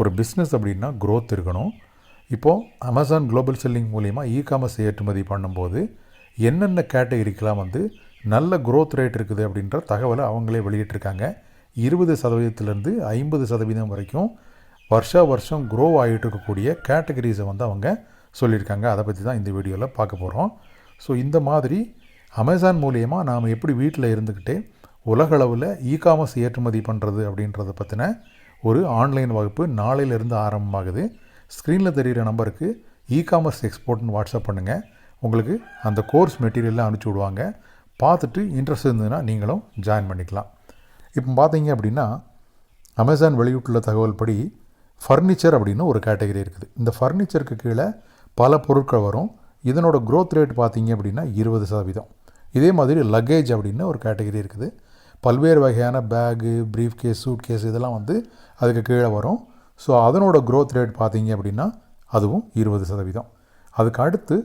ஒரு பிஸ்னஸ் அப்படின்னா க்ரோத் இருக்கணும். இப்போது அமேசான் குளோபல் செல்லிங் மூலிமா இ காமர்ஸ் ஏற்றுமதி பண்ணும்போது என்னென்ன கேட்டகரிக்கெலாம் வந்து நல்ல க்ரோத் ரேட் இருக்குது அப்படின்ற தகவலை அவங்களே வெளியிட்டிருக்காங்க. இருபது சதவீதத்திலேருந்து ஐம்பது சதவீதம் வரைக்கும் வருஷா வருஷம் க்ரோ ஆகிட்டு இருக்கக்கூடிய கேட்டகரிஸை வந்து அவங்க சொல்லியிருக்காங்க. அதை பற்றி தான் இந்த வீடியோவில் பார்க்க போகிறோம் ஸோ இந்த மாதிரி அமேசான் மூலியமாக நாம் எப்படி வீட்டில் இருந்துக்கிட்டே உலகளவில் இ காமர்ஸ் ஏற்றுமதி பண்ணுறது அப்படின்றத பற்றின ஒரு ஆன்லைன் வகுப்பு நாளையிலிருந்து ஆரம்பமாகுது. ஸ்க்ரீனில் தெரிகிற நம்பருக்கு இ காமர்ஸ் எக்ஸ்போர்ட்னு வாட்ஸ்அப் பண்ணுங்கள் உங்களுக்கு அந்த கோர்ஸ் மெட்டீரியல்லாம் அனுப்பிச்சி விடுவாங்க. பார்த்துட்டு இன்ட்ரெஸ்ட் இருந்ததுன்னா நீங்களும் ஜாயின் பண்ணிக்கலாம். இப்போ பார்த்தீங்க அப்படின்னா அமேசான் வெளியிட்டுள்ள தகவல் படி ஃபர்னிச்சர் அப்படின்னு ஒரு கேட்டகரி இருக்குது. இந்த ஃபர்னிச்சருக்கு கீழே பல பொருட்கள் வரும். இதனோட க்ரோத் ரேட் பார்த்தீங்க அப்படின்னா இருபது சதவீதம். இதே மாதிரி லக்கேஜ் அப்படின்னு ஒரு கேட்டகரி இருக்குது. பல்வேறு வகையான bag briefcase suitcase இதெல்லாம் வந்து அதுக்கு கீழே வரும். ஸோ அதனோட க்ரோத் ரேட் பார்த்தீங்க அப்படின்னா அதுவும் இருபது சதவீதம். அதுக்கு அடுத்து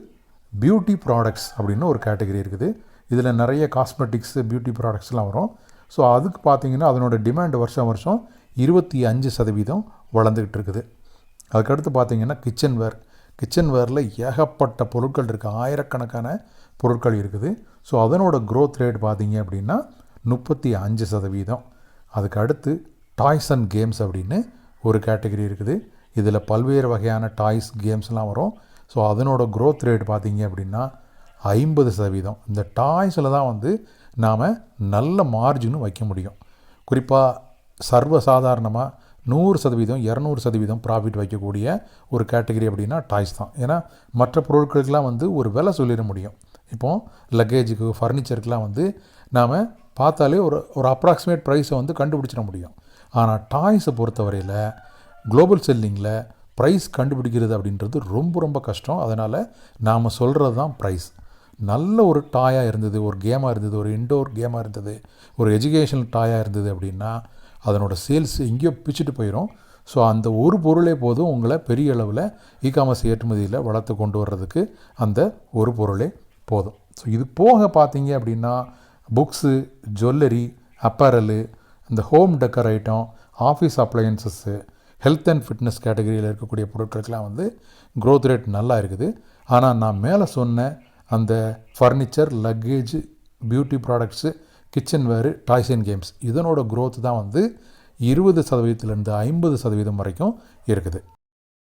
பியூட்டி ப்ராடக்ட்ஸ் அப்படின்னு ஒரு கேட்டகரி இருக்குது. இதில் நிறைய காஸ்மெட்டிக்ஸு பியூட்டி ப்ராடக்ட்ஸ்லாம் வரும். ஸோ அதுக்கு பார்த்தீங்கன்னா அதனோட டிமாண்ட் வருஷம் வருஷம் இருபத்தி அஞ்சு சதவீதம் வளர்ந்துக்கிட்டு இருக்குது. அதுக்கடுத்து பார்த்தீங்கன்னா கிச்சன் வேர் கிச்சன் வேரில் ஏகப்பட்ட பொருட்கள் இருக்குது ஆயிரக்கணக்கான பொருட்கள் இருக்குது. ஸோ அதனோட க்ரோத் ரேட் பார்த்தீங்க அப்படின்னா முப்பத்தி அஞ்சு சதவீதம். அதுக்கு அடுத்து டாய்ஸ் அண்ட் கேம்ஸ் அப்படின்னு ஒரு கேட்டகரி இருக்குது. இதில் பல்வேறு வகையான டாய்ஸ் கேம்ஸ்லாம் வரும். ஸோ அதனோட க்ரோத் ரேட் பார்த்தீங்க அப்படின்னா ஐம்பது சதவீதம். இந்த டாய்ஸில் தான் வந்து நாம் நல்ல மார்ஜினும் வைக்க முடியும். குறிப்பாக சர்வசாதாரணமாக நூறு சதவீதம் இரநூறு சதவீதம் ப்ராஃபிட் வைக்கக்கூடிய ஒரு கேட்டகரி அப்படின்னா டாய்ஸ் தான். ஏன்னா மற்ற பொருட்களுக்கெலாம் வந்து ஒரு விலை சொல்லிட முடியும். இப்போது லக்கேஜுக்கு ஃபர்னிச்சருக்கெலாம் வந்து நாம் பார்த்தாலே ஒரு ஒரு அப்ராக்சிமேட் ப்ரைஸை வந்து கண்டுபிடிச்சிட முடியும். ஆனால் டாய்ஸை பொறுத்தவரையில் குளோபல் செல்லிங்கில் ப்ரைஸ் கண்டுபிடிக்கிறது அப்படின்றது ரொம்ப ரொம்ப கஷ்டம். அதனால் நாம் சொல்கிறது தான் ப்ரைஸ் நல்ல ஒரு டாயாக இருந்தது ஒரு கேமாக இருந்தது ஒரு இன்டோர் கேமாக இருந்தது ஒரு எஜுகேஷனல் டாயாக இருந்தது அப்படின்னா அதனோட சேல்ஸ் எங்கேயோ பிச்சுட்டு போயிடும் ஸோ அந்த ஒரு பொருளே போதும் உங்களை பெரிய அளவில் இ காமர்ஸ் ஏற்றுமதியில் வளர்த்து கொண்டு வர்றதுக்கு அந்த ஒரு பொருளே போதும். ஸோ இது போக பார்த்தீங்க அப்படின்னா புக்ஸு ஜுவல்லரி அப்பரலு இந்த home decor item office appliances health and fitness கேட்டகரியில் இருக்கக்கூடிய பொருட்களுக்கெல்லாம் வந்து க்ரோத் ரேட் நல்லா இருக்குது. ஆனால் நான் மேலே சொன்ன அந்த furniture luggage beauty products kitchen வேறு டாய்ஸ் அண்ட் கேம்ஸ் இதனோட க்ரோத் தான் வந்து இருபது சதவீதத்துலேருந்து ஐம்பது சதவீதம் வரைக்கும் இருக்குது.